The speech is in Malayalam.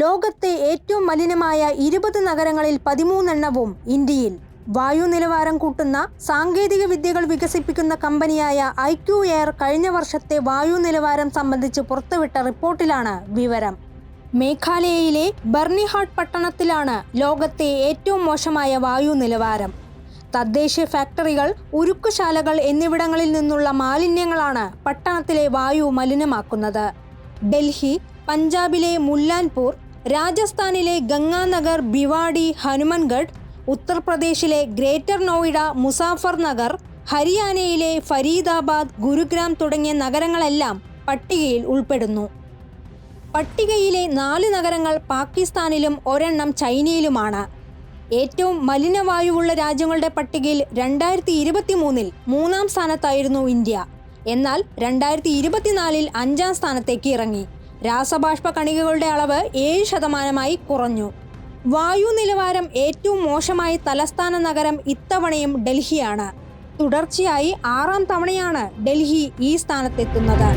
ലോകത്തെ ഏറ്റവും മലിനമായ ഇരുപത് നഗരങ്ങളിൽ പതിമൂന്നെണ്ണവും ഇന്ത്യയിൽ. വായു നിലവാരം കൂട്ടുന്ന സാങ്കേതിക വിദ്യകൾ വികസിപ്പിക്കുന്ന കമ്പനിയായ ഐക്യു എയർ കഴിഞ്ഞ വർഷത്തെ വായു നിലവാരം സംബന്ധിച്ച് പുറത്തുവിട്ട റിപ്പോർട്ടിലാണ് വിവരം. മേഘാലയയിലെ ബർണിഹാട്ട് പട്ടണത്തിലാണ് ലോകത്തെ ഏറ്റവും മോശമായ വായു നിലവാരം. തദ്ദേശീയ ഫാക്ടറികൾ ഉരുക്കുശാലകൾ എന്നിവിടങ്ങളിൽ നിന്നുള്ള മാലിന്യങ്ങളാണ് പട്ടണത്തിലെ വായു മലിനമാക്കുന്നത്. ഡൽഹി പഞ്ചാബിലെ മുല്ലാൻപൂർ രാജസ്ഥാനിലെ ഗംഗാനഗർ ഭിവാഡി ഹനുമൻഗഡ് ഉത്തർപ്രദേശിലെ ഗ്രേറ്റർ നോയിഡ മുസാഫർ നഗർ ഹരിയാനയിലെ ഫരീദാബാദ് ഗുരുഗ്രാം തുടങ്ങിയ നഗരങ്ങളെല്ലാം പട്ടികയിൽ ഉൾപ്പെടുന്നു. പട്ടികയിലെ നാല് നഗരങ്ങൾ പാകിസ്ഥാനിലും ഒരെണ്ണം ചൈനയിലുമാണ്. ഏറ്റവും മലിനവായുവുള്ള രാജ്യങ്ങളുടെ പട്ടികയിൽ രണ്ടായിരത്തി ഇരുപത്തി മൂന്നിൽ മൂന്നാം സ്ഥാനത്തായിരുന്നു ഇന്ത്യ. എന്നാൽ രണ്ടായിരത്തി ഇരുപത്തിനാലിൽ അഞ്ചാം സ്ഥാനത്തേക്ക് ഇറങ്ങി. രാസബാഷ്പ കണികകളുടെ അളവ് ഏഴ് ശതമാനമായി കുറഞ്ഞു. വായു നിലവാരം ഏറ്റവും മോശമായി തലസ്ഥാന നഗരം ഇത്തവണയും ഡൽഹിയാണ്. തുടർച്ചയായി ആറാം തവണയാണ് ഡൽഹി ഈ സ്ഥാനത്തെത്തുന്നത്.